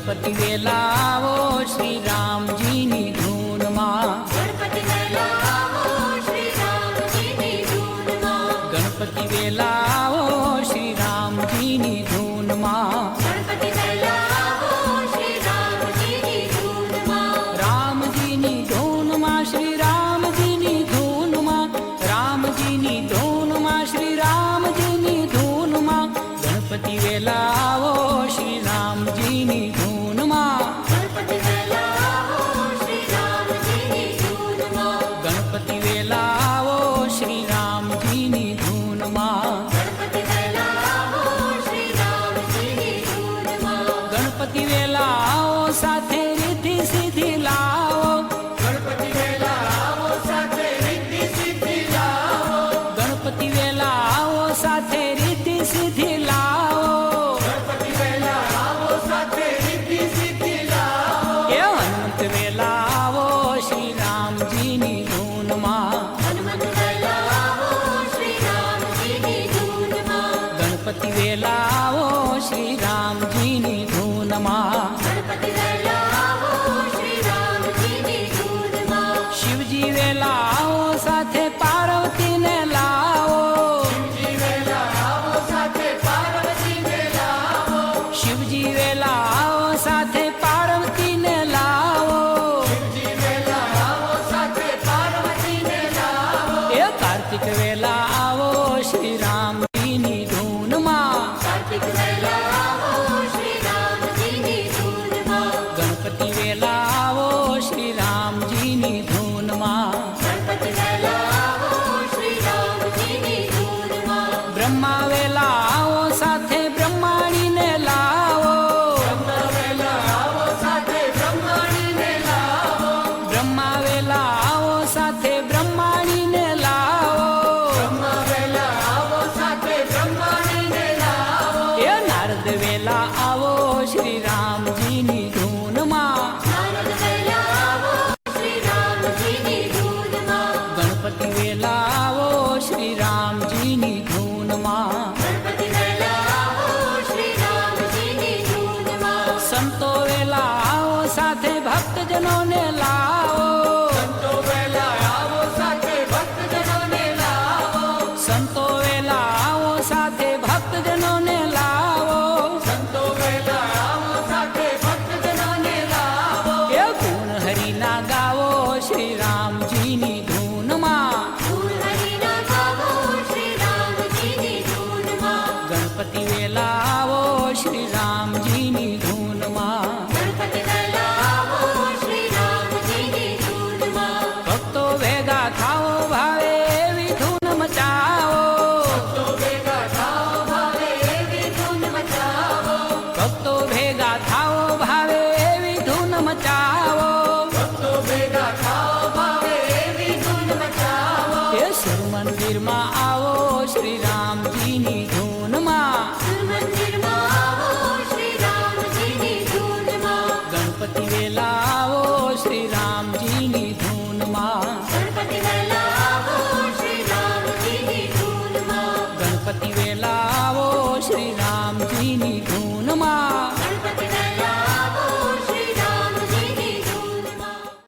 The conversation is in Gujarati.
ગણપતિ વેલાવો શ્રી રામજીની ધૂનમાં. ગણપતિ વેલાવો શ્રી રામજીની ધૂનમાં. ગણપતિ વેલાવો શ્રી રામજીની ધૂનમાં. ગણપતિ વેલાવો શ્રી રામજીની ધૂનમાં. રામજીની ધૂનમાં શ્રી રામજીની ધૂનમાં. રામજીની ધૂનમાં શ્રી રામજીની ધૂનમાં. ગણપતિ વેલા ગણપતિ વેલા લાવો શિવજી વેલા આવો સાથે પાર્વતીને લાવો શિવજી વેલા આવો સાથે પાર્વતીને લાવો શિવજી વેલા આવો સાથે પાર્વતીને લાવો એ કાર્તિક વેલા આવો શ્રી રામજીની ધૂનમાં કાર્તિક વેલા આવો શ્રી રામજીની ધૂનમાં ગણપતિ વેલા આવો શ્રી રામજીની ધૂનમાં સાથે બ્રહ્માણીને લાવો. લાવો એ નારદ આવો શ્રી રામજીની શ્રી રામજીની ધૂનમાં ગણપતિ વેલા મંદિરમાં આવો શ્રી રામજીની ધૂનમાં. ગણપતિ વેલા આવો શ્રી રામજીની ધૂનમાં. ગણપતિ વેલા આવો શ્રી રામજીની ધૂનમાં. ગણપતિ વેલા શ્રી રામજીની ધૂન